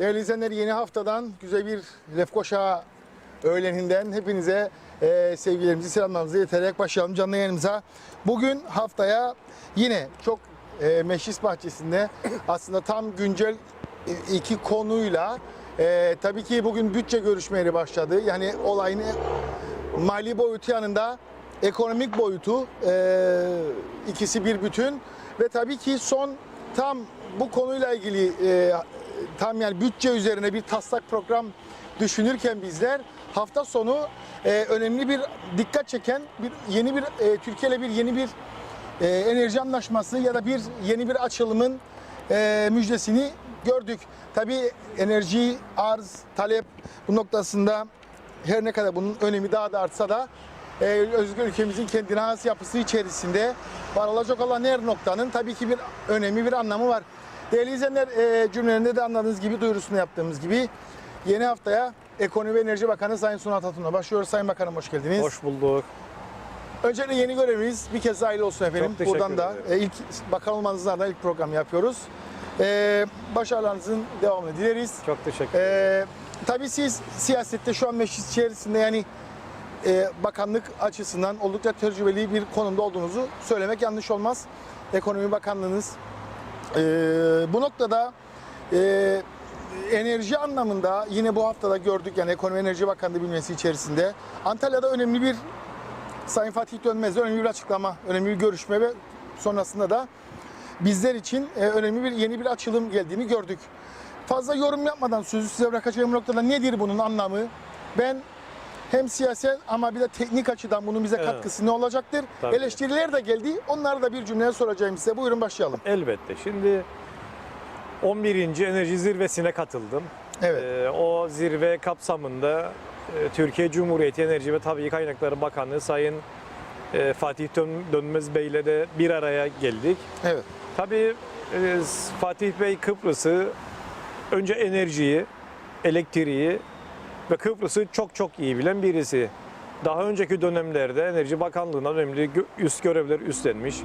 Değerli izleyenler yeni haftadan güzel bir Lefkoşa öğleninden hepinize e, sevgilerimizi selamlarımızı yeterek başlayalım canlı yayınımıza. Bugün haftaya yine çok e, Meşis Bahçesi'nde aslında tam güncel e, iki konuyla e, tabii ki bugün bütçe görüşmeleri başladı. Yani olayın mali boyutu yanında ekonomik boyutu e, ikisi bir bütün ve tabii ki son tam bu konuyla ilgili e, tam yani bütçe üzerine bir taslak program düşünürken bizler hafta sonu e, önemli bir dikkat çeken bir yeni bir e, Türkiye ile bir yeni bir e, enerji anlaşması ya da bir yeni bir açılımın e, müjdesini gördük. Tabii enerji arz talep bu noktasında her ne kadar bunun önemi daha da artsa da e, özgür ülkemizin kendine has yapısı içerisinde var olacak olan her noktanın tabii ki bir önemi bir anlamı var. Değerli izleyenler e, cümlelerinde de anladığınız gibi duyurusunu yaptığımız gibi yeni haftaya Ekonomi ve Enerji Bakanı Sayın Sunat Atun'la başlıyoruz. Sayın Bakanım hoş geldiniz. Hoş bulduk. Öncelikle yeni görevimiz bir kez daha olsun efendim. Çok Buradan da ederim. e, ilk bakan olmanızdan da ilk program yapıyoruz. E, başarılarınızın devamını dileriz. Çok teşekkür ederim. Ee, tabii siz siyasette şu an meclis içerisinde yani e, bakanlık açısından oldukça tecrübeli bir konumda olduğunuzu söylemek yanlış olmaz. Ekonomi Bakanlığınız. Ee, bu noktada e, enerji anlamında yine bu haftada gördük yani Ekonomi Enerji Bakanlığı bilmesi içerisinde Antalya'da önemli bir Sayın Fatih Dönmez'de önemli bir açıklama, önemli bir görüşme ve sonrasında da bizler için e, önemli bir yeni bir açılım geldiğini gördük. Fazla yorum yapmadan sözü size bırakacağım noktada nedir bunun anlamı? Ben hem siyasel ama bir de teknik açıdan bunun bize katkısı ne olacaktır? Tabii. Eleştiriler de geldi. Onları da bir cümleye soracağım size. Buyurun başlayalım. Elbette. Şimdi 11. Enerji Zirvesi'ne katıldım. Evet. Ee, o zirve kapsamında e, Türkiye Cumhuriyeti Enerji ve Tabii Kaynakları Bakanı Sayın e, Fatih Dön- Dönmez Bey ile de bir araya geldik. Evet. Tabii e, Fatih Bey Kıbrıs'ı önce enerjiyi, elektriği ve Kıbrıs'ı çok çok iyi bilen birisi. Daha önceki dönemlerde Enerji Bakanlığı'na önemli üst görevler üstlenmiş,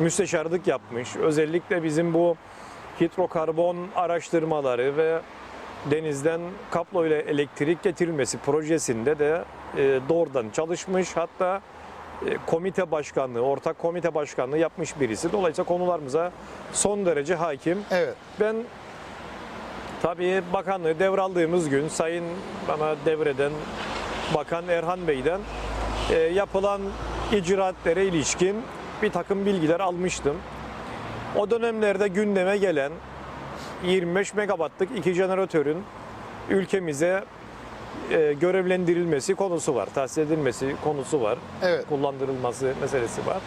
müsteşarlık yapmış. Özellikle bizim bu hidrokarbon araştırmaları ve denizden kaplo ile elektrik getirilmesi projesinde de e, doğrudan çalışmış. Hatta e, komite başkanlığı, ortak komite başkanlığı yapmış birisi. Dolayısıyla konularımıza son derece hakim. Evet. Ben tabii bakanlığı devraldığımız gün Sayın bana devreden Bakan Erhan Bey'den e, yapılan icraatlere ilişkin bir takım bilgiler almıştım. O dönemlerde gündeme gelen 25 megawattlık iki jeneratörün ülkemize e, görevlendirilmesi konusu var, tahsis edilmesi konusu var Evet. kullandırılması meselesi var.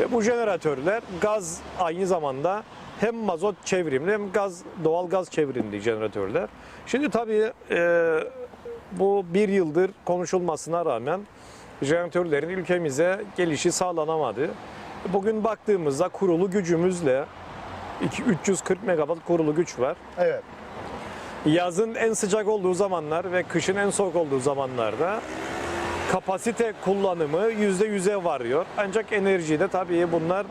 Ve bu jeneratörler gaz aynı zamanda hem mazot çevrimli hem gaz doğal gaz çevrimli jeneratörler. Şimdi tabii e, bu bir yıldır konuşulmasına rağmen jeneratörlerin ülkemize gelişi sağlanamadı. Bugün baktığımızda kurulu gücümüzle iki- 340 megawatt kurulu güç var. Evet. Yazın en sıcak olduğu zamanlar ve kışın en soğuk olduğu zamanlarda kapasite kullanımı yüzde yüze varıyor. Ancak enerjide tabii bunlar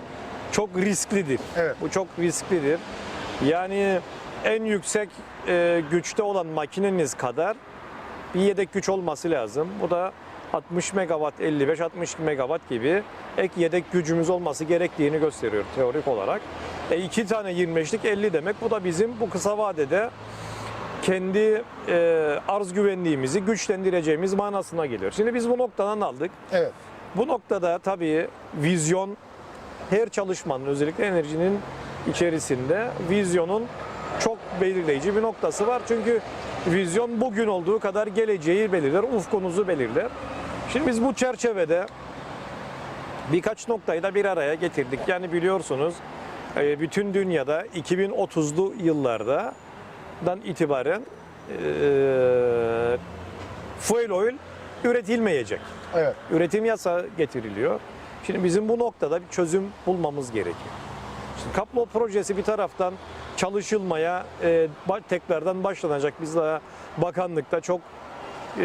çok risklidir. Evet. Bu çok risklidir. Yani en yüksek e, güçte olan makineniz kadar bir yedek güç olması lazım. Bu da 60 megawatt, 55-60 megawatt gibi ek yedek gücümüz olması gerektiğini gösteriyor teorik olarak. E iki tane 25'lik 50 demek. Bu da bizim bu kısa vadede kendi e, arz güvenliğimizi güçlendireceğimiz manasına geliyor. Şimdi biz bu noktadan aldık. Evet. Bu noktada tabii vizyon her çalışmanın özellikle enerjinin içerisinde vizyonun çok belirleyici bir noktası var. Çünkü vizyon bugün olduğu kadar geleceği belirler, ufkunuzu belirler. Şimdi biz bu çerçevede birkaç noktayı da bir araya getirdik. Yani biliyorsunuz e, bütün dünyada 2030'lu yıllarda dan itibaren e, fuel oil üretilmeyecek Evet. üretim yasa getiriliyor. Şimdi bizim bu noktada bir çözüm bulmamız gerekiyor. Şimdi Kaplo projesi bir taraftan çalışılmaya e, tekrardan başlanacak. Biz daha bakanlıkta çok e,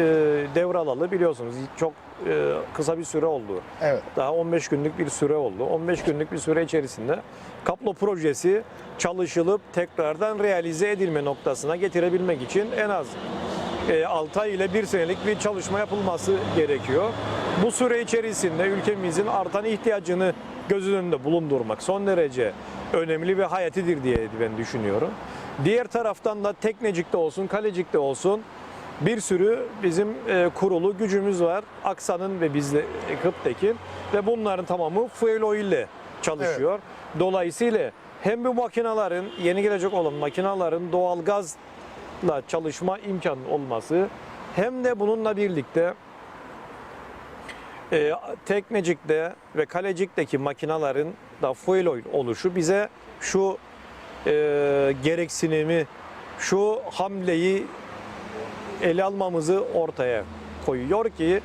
devralalı biliyorsunuz çok e, kısa bir süre oldu. Evet. Daha 15 günlük bir süre oldu. 15 günlük bir süre içerisinde Kaplo projesi çalışılıp tekrardan realize edilme noktasına getirebilmek için en az 6 ay ile 1 senelik bir çalışma yapılması gerekiyor. Bu süre içerisinde ülkemizin artan ihtiyacını göz önünde bulundurmak son derece önemli ve hayatidir diye ben düşünüyorum. Diğer taraftan da teknecikte olsun, kalecikte olsun bir sürü bizim e, kurulu gücümüz var. Aksa'nın ve bizde e, Kıptekin ve bunların tamamı fuel oil ile çalışıyor. Dolayısıyla hem bu makinelerin yeni gelecek olan makinelerin doğalgazla çalışma imkanı olması hem de bununla birlikte e, teknecikte ve kalecikteki makinelerin da fuel oil oluşu bize şu e, gereksinimi, şu hamleyi ele almamızı ortaya koyuyor ki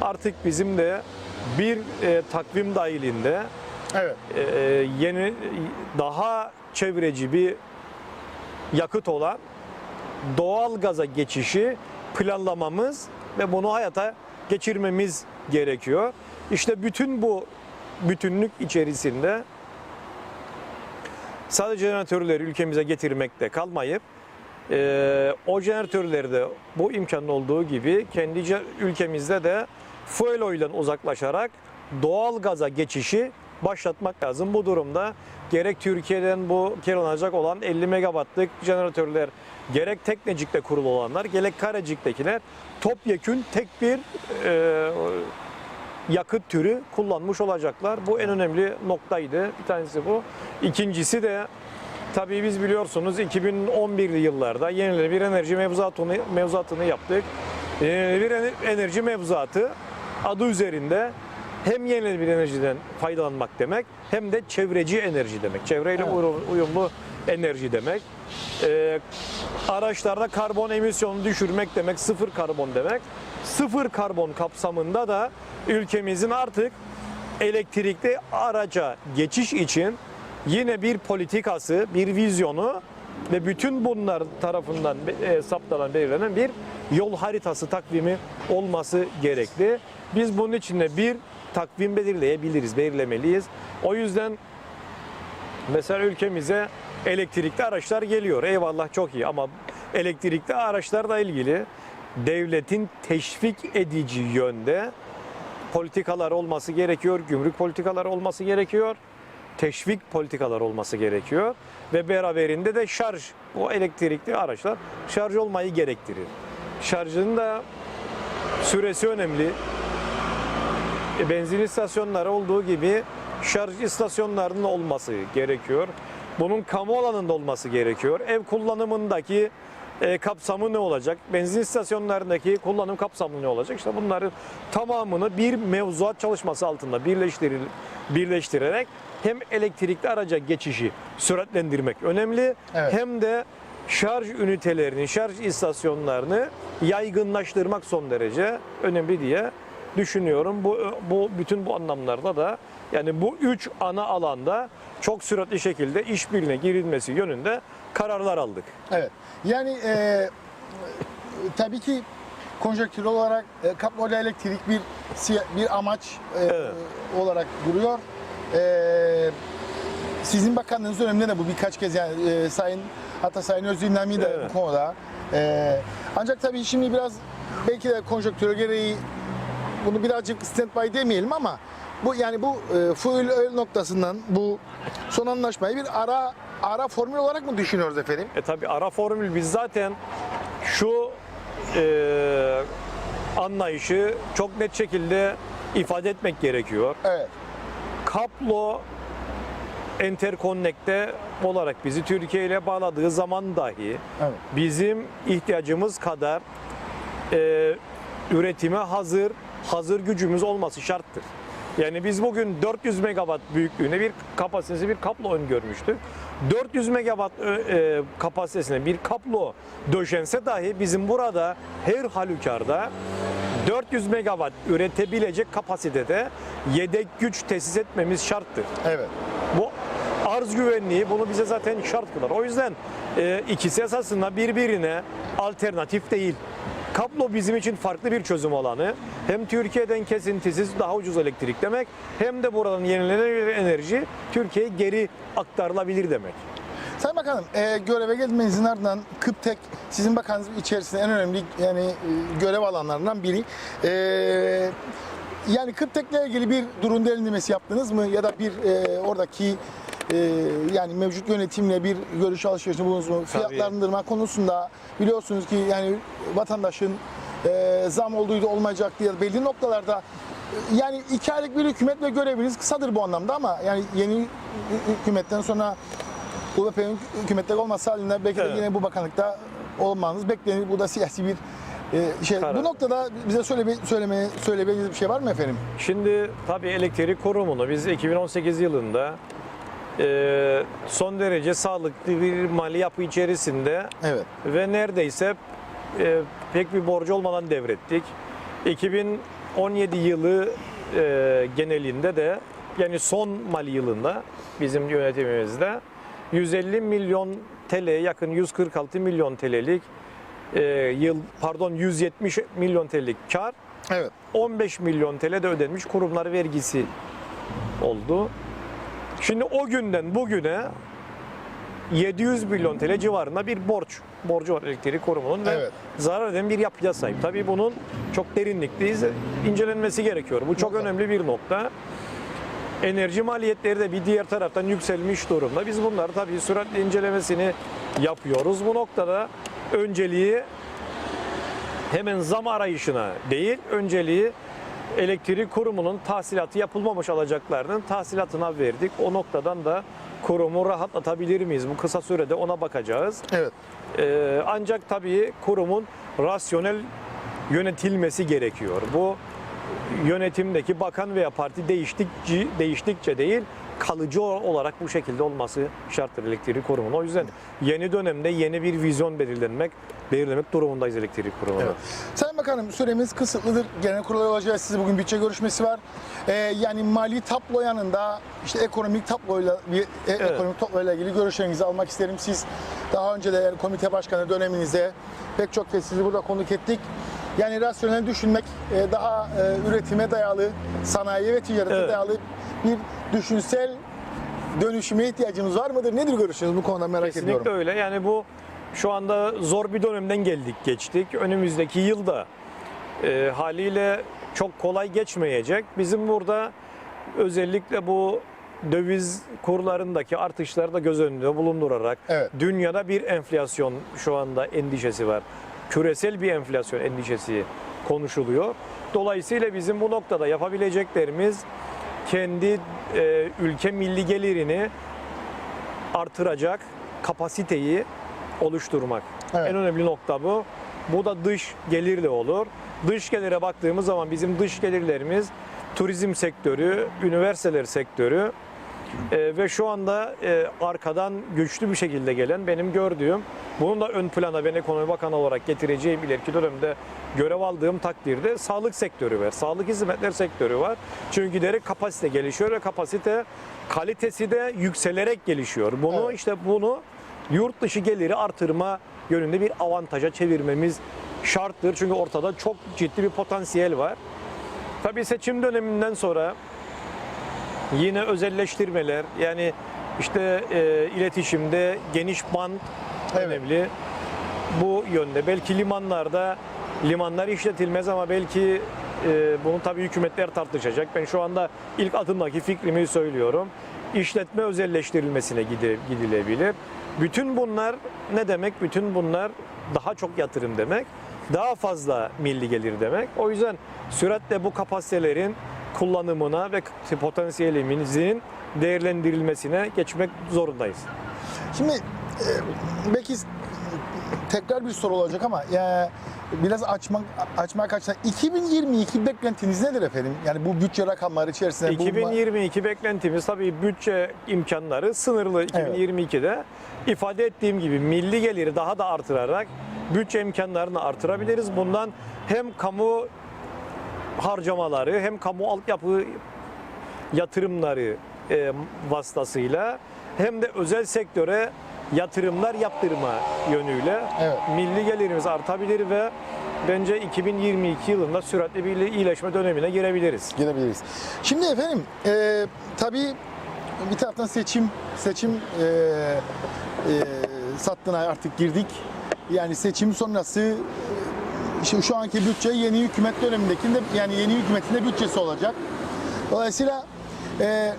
artık bizim de bir e, takvim dahilinde Evet. e, yeni daha çevreci bir yakıt olan doğal gaza geçişi planlamamız ve bunu hayata geçirmemiz gerekiyor. İşte bütün bu bütünlük içerisinde sadece jeneratörleri ülkemize getirmekte kalmayıp e, o jeneratörleri de bu imkanın olduğu gibi kendi ülkemizde de fuel oil'den uzaklaşarak doğal gaza geçişi başlatmak lazım. Bu durumda gerek Türkiye'den bu kiralanacak olan 50 megawattlık jeneratörler gerek Teknecik'te kurulu olanlar gerek Karecik'tekiler topyekün tek bir e, yakıt türü kullanmış olacaklar. Bu en önemli noktaydı. Bir tanesi bu. İkincisi de tabii biz biliyorsunuz 2011'li yıllarda yenilenebilir enerji mevzuatını, mevzuatını yaptık. Yenilenebilir ener- enerji mevzuatı adı üzerinde hem yenilenebilir enerjiden faydalanmak demek hem de çevreci enerji demek. Çevreyle Evet. uyum- uyumlu enerji demek. Ee, araçlarda karbon emisyonunu düşürmek demek, sıfır karbon demek. Sıfır karbon kapsamında da ülkemizin artık elektrikli araca geçiş için yine bir politikası, bir vizyonu ve bütün bunlar tarafından e, belirlenen bir yol haritası takvimi olması gerekli. Biz bunun için de bir takvim belirleyebiliriz, belirlemeliyiz. O yüzden Mesela ülkemize elektrikli araçlar geliyor. Eyvallah çok iyi ama elektrikli araçlarla ilgili devletin teşvik edici yönde politikalar olması gerekiyor. Gümrük politikaları olması gerekiyor. Teşvik politikalar olması gerekiyor. Ve beraberinde de şarj, o elektrikli araçlar şarj olmayı gerektirir. Şarjın da süresi önemli. E, benzin istasyonları olduğu gibi şarj istasyonlarının olması gerekiyor. Bunun kamu alanında olması gerekiyor. Ev kullanımındaki e, kapsamı ne olacak? Benzin istasyonlarındaki kullanım kapsamı ne olacak? İşte bunların tamamını bir mevzuat çalışması altında birleştiril, birleştirerek hem elektrikli araca geçişi süratlendirmek önemli Evet. hem de şarj ünitelerini, şarj istasyonlarını yaygınlaştırmak son derece önemli diye düşünüyorum. Bu bu bütün bu anlamlarda da yani bu üç ana alanda çok süratli şekilde işbirliğine girilmesi yönünde kararlar aldık. Evet. Yani e, tabii ki konjonktür olarak e, kaployla elektrik bir bir amaç e, Evet. olarak duruyor. E, sizin bakanlığınız döneminde de bu birkaç kez yani e, Sayın hatta Sayın Özdinlami de Evet. bu konuda. E, ancak tabii şimdi biraz belki de konjonktüre gereği bunu birazcık standby demeyelim ama bu yani bu e, fuel oil noktasından bu son anlaşmayı bir ara ara formül olarak mı düşünüyoruz efendim? E tabi ara formül biz zaten şu e, anlayışı çok net şekilde ifade etmek gerekiyor. Evet. Kaplo Enterconnect'te olarak bizi Türkiye ile bağladığı zaman dahi Evet. bizim ihtiyacımız kadar e, üretime hazır hazır gücümüz olması şarttır. Yani biz bugün 400 megawatt büyüklüğünde bir kapasitesi bir kaplo öngörmüştük. 400 megawatt e, kapasitesine bir kaplo döşense dahi bizim burada her halükarda 400 megawatt üretebilecek kapasitede yedek güç tesis etmemiz şarttır. Evet. Bu arz güvenliği bunu bize zaten şart kılar. O yüzden e, ikisi esasında birbirine alternatif değil. Kablo bizim için farklı bir çözüm alanı. Hem Türkiye'den kesintisiz daha ucuz elektrik demek hem de buradan yenilenebilir enerji Türkiye'ye geri aktarılabilir demek. Sayın Bakanım, e, göreve gelmenizin ardından Kıptek sizin bakanınız içerisinde en önemli yani e, görev alanlarından biri. E, yani Kıptek'le ilgili bir durum derinlemesi yaptınız mı ya da bir e, oradaki e, yani mevcut yönetimle bir görüş alışverişinde bulundunuz mu? Fiyatlandırma konusunda biliyorsunuz ki yani vatandaşın e, zam olduğu olmayacak diye belli noktalarda e, yani iki aylık bir hükümet ve göreviniz kısadır bu anlamda ama yani yeni hü- hükümetten sonra UBP'nin hükümetleri olmasa halinde belki de Evet. yine bu bakanlıkta olmanız beklenir. Bu da siyasi bir e, şey. Karar. Bu noktada bize söyleme, söyleme, söyleyebileceğiniz bir şey var mı efendim? Şimdi tabii elektrik kurumunu biz 2018 yılında e, son derece sağlıklı bir mali yapı içerisinde Evet. ve neredeyse e, pek bir borcu olmadan devrettik. 2017 yılı e, genelinde de yani son mali yılında bizim yönetimimizde 150 milyon TL'ye yakın 146 milyon TL'lik e, yıl pardon 170 milyon TL'lik kar Evet. 15 milyon TL de ödenmiş kurumlar vergisi oldu. Şimdi o günden bugüne 700 milyon TL civarında bir borç. Borcu var elektrik kurumunun ve Evet. zarar eden bir yapıya sahip. Tabii bunun çok derinlikli incelenmesi gerekiyor. Bu çok Mutlaka. önemli bir nokta. Enerji maliyetleri de bir diğer taraftan yükselmiş durumda. Biz bunları tabii süratli incelemesini yapıyoruz. Bu noktada önceliği hemen zam arayışına değil, önceliği elektrik kurumunun tahsilatı yapılmamış alacaklarının tahsilatına verdik. O noktadan da kurumu rahatlatabilir miyiz? Bu kısa sürede ona bakacağız. Evet. Ee, ancak tabii kurumun rasyonel yönetilmesi gerekiyor. Bu yönetimdeki bakan veya parti değiştikçe, değiştikçe değil kalıcı olarak bu şekilde olması şarttır elektrik kurumunun. O yüzden yeni dönemde yeni bir vizyon belirlenmek, belirlemek durumundayız elektrik kurumuna. Evet. Sayın Bakanım süremiz kısıtlıdır. Genel kurul olacağız. Size bugün bütçe görüşmesi var. Ee, yani mali tablo yanında işte ekonomik tabloyla bir e, ekonomik tabloyla ilgili görüşlerinizi almak isterim. Siz daha önce de yani komite başkanı döneminizde pek çok kez sizi burada konuk ettik. Yani rasyonel düşünmek, e, daha e, üretime dayalı, sanayi ve ticarete Evet. dayalı bir düşünsel dönüşüme ihtiyacımız var mıdır? Nedir görüşünüz bu konuda merak Kesinlikle ediyorum. öyle. Yani bu şu anda zor bir dönemden geldik, geçtik. Önümüzdeki yılda e, haliyle çok kolay geçmeyecek. Bizim burada özellikle bu döviz kurlarındaki artışları da göz önünde bulundurarak Evet. dünyada bir enflasyon şu anda endişesi var. Küresel bir enflasyon endişesi konuşuluyor. Dolayısıyla bizim bu noktada yapabileceklerimiz kendi e, ülke milli gelirini artıracak kapasiteyi oluşturmak. Evet. En önemli nokta bu. Bu da dış gelirle olur. Dış gelire baktığımız zaman bizim dış gelirlerimiz turizm sektörü, üniversiteler sektörü e, ve şu anda e, arkadan güçlü bir şekilde gelen benim gördüğüm bunun da ön plana ben ekonomi bakanı olarak getireceğim ileriki dönemde görev aldığım takdirde sağlık sektörü var. Sağlık hizmetler sektörü var. Çünkü giderek kapasite gelişiyor ve kapasite kalitesi de yükselerek gelişiyor. Bunu Evet. işte bunu yurt dışı geliri artırma yönünde bir avantaja çevirmemiz şarttır. Çünkü ortada çok ciddi bir potansiyel var. Tabii seçim döneminden sonra yine özelleştirmeler yani işte e, iletişimde geniş band Evet. önemli. Bu yönde belki limanlarda limanlar işletilmez ama belki e, bunu tabii hükümetler tartışacak. Ben şu anda ilk adımdaki fikrimi söylüyorum. İşletme özelleştirilmesine gidilebilir. Bütün bunlar ne demek? Bütün bunlar daha çok yatırım demek. Daha fazla milli gelir demek. O yüzden süratle bu kapasitelerin kullanımına ve potansiyelimizin değerlendirilmesine geçmek zorundayız. Şimdi e, belki tekrar bir soru olacak ama ya biraz açmak açmak açmak 2022 beklentiniz nedir efendim? Yani bu bütçe rakamları içerisinde bu 2022 beklentimiz tabii bütçe imkanları sınırlı 2022'de. ifade ettiğim gibi milli geliri daha da artırarak bütçe imkanlarını artırabiliriz. Bundan hem kamu harcamaları hem kamu altyapı yatırımları e, vasıtasıyla hem de özel sektöre yatırımlar yaptırma yönüyle Evet. milli gelirimiz artabilir ve bence 2022 yılında süratli bir iyileşme dönemine girebiliriz. girebiliriz. Şimdi efendim e, tabii bir taraftan seçim seçim e, e, sattığına artık girdik. Yani seçim sonrası işte şu anki bütçe yeni hükümet dönemindekinde yani yeni hükümetin de bütçesi olacak. Dolayısıyla e,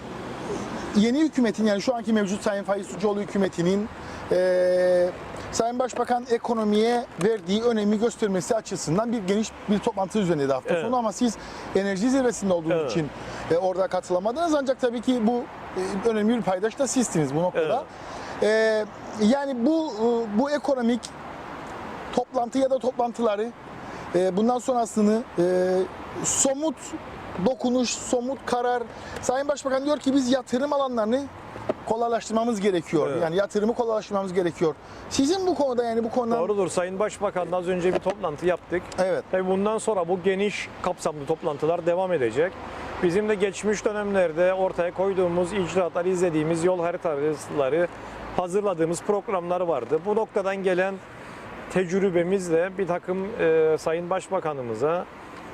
yeni hükümetin yani şu anki mevcut Sayın Faiz Sucuoğlu hükümetinin e, Sayın Başbakan ekonomiye verdiği önemi göstermesi açısından bir geniş bir toplantı düzenledi hafta Evet. sonu ama siz enerji zirvesinde olduğunuz Evet. için e, orada katılamadınız ancak tabii ki bu e, önemli bir paydaş da sizsiniz bu noktada. E, yani bu e, bu ekonomik toplantı ya da toplantıları e, bundan sonrasını e, somut dokunuş, somut karar. Sayın Başbakan diyor ki biz yatırım alanlarını kolaylaştırmamız gerekiyor. Evet. Yani yatırımı kolaylaştırmamız gerekiyor. Sizin bu konuda yani bu konudan Doğrudur. Sayın Başbakan'la az önce bir toplantı yaptık. Evet. Tabii bundan sonra bu geniş kapsamlı toplantılar devam edecek. Bizim de geçmiş dönemlerde ortaya koyduğumuz icraatları izlediğimiz yol haritaları hazırladığımız programlar vardı. Bu noktadan gelen tecrübemizle bir takım e, Sayın Başbakanımıza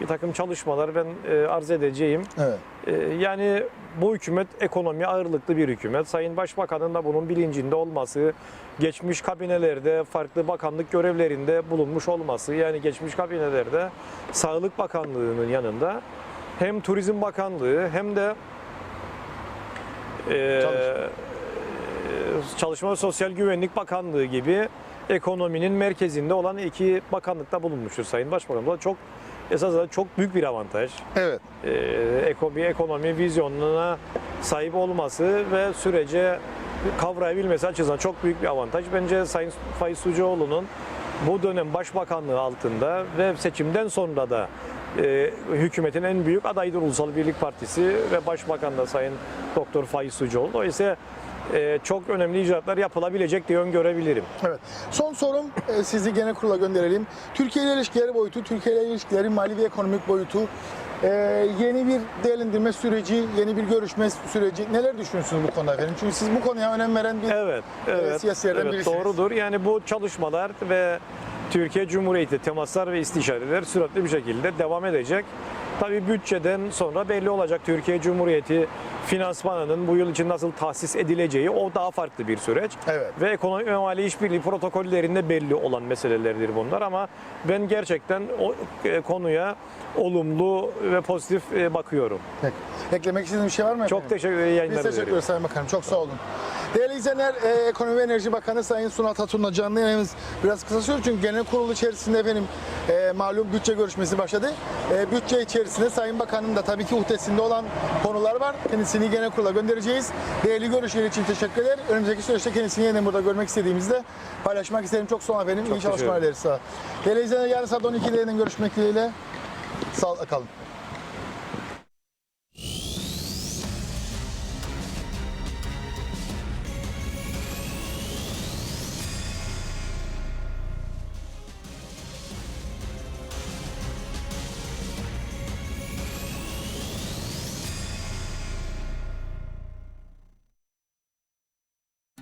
bir takım çalışmalar ben e, arz edeceğim. Evet. E, yani bu hükümet ekonomi ağırlıklı bir hükümet. Sayın Başbakanın da bunun bilincinde olması, geçmiş kabinelerde farklı bakanlık görevlerinde bulunmuş olması, yani geçmiş kabinelerde Sağlık Bakanlığı'nın yanında hem Turizm Bakanlığı hem de e, Çalışma. Çalışma ve Sosyal Güvenlik Bakanlığı gibi ekonominin merkezinde olan iki bakanlıkta bulunmuştur Sayın Başbakan. Bu da çok esasında çok büyük bir avantaj Evet. e, eko- bir ekonomi vizyonuna sahip olması ve sürece kavrayabilmesi açısından çok büyük bir avantaj. Bence Sayın Faiz Sucuoğlu'nun bu dönem başbakanlığı altında ve seçimden sonra da e, hükümetin en büyük adayıdır Ulusal Birlik Partisi ve Başbakan da Sayın Doktor Faiz Sucuoğlu. Dolayısıyla e, çok önemli icraatlar yapılabilecek diye öngörebilirim. Evet. Son sorum e, sizi genel kurula gönderelim. Türkiye ile ilişkileri boyutu, Türkiye ile ilişkileri mali ve ekonomik boyutu, e, yeni bir değerlendirme süreci, yeni bir görüşme süreci. Neler düşünüyorsunuz bu konuda efendim? Çünkü siz bu konuya önem veren bir Evet, e, evet. siyasilerden evet, birisiniz. Doğrudur. Yani bu çalışmalar ve Türkiye Cumhuriyeti temaslar ve istişareler süratli bir şekilde devam edecek. Tabii bütçeden sonra belli olacak Türkiye Cumhuriyeti finansmanının bu yıl için nasıl tahsis edileceği o daha farklı bir süreç. Evet. Ve ekonomi ve mali işbirliği protokollerinde belli olan meselelerdir bunlar ama ben gerçekten o e, konuya olumlu ve pozitif e, bakıyorum. Peki. Eklemek istediğiniz bir şey var mı efendim? Çok teşekkür ederim. Biz teşekkür ederiz Sayın Bakanım. Çok sağ olun. Değerli izleyenler, e, Ekonomi ve Enerji Bakanı Sayın Sunat Hatun'la canlı yayınımız biraz kısa sürüyor çünkü genel kurul içerisinde efendim e, malum bütçe görüşmesi başladı. E, bütçe içerisinde Sayın Bakan'ın da tabii ki uhdesinde olan konular var. Kendisini genel kurula göndereceğiz. Değerli görüşleri için teşekkürler. Önümüzdeki süreçte kendisini yeniden burada görmek istediğimizde paylaşmak isterim. Çok sağ olun efendim. İyi çalışmalar dileriz. Değerli izleyenler yarın saat 12'de yeniden görüşmek dileğiyle. Sağ kalın.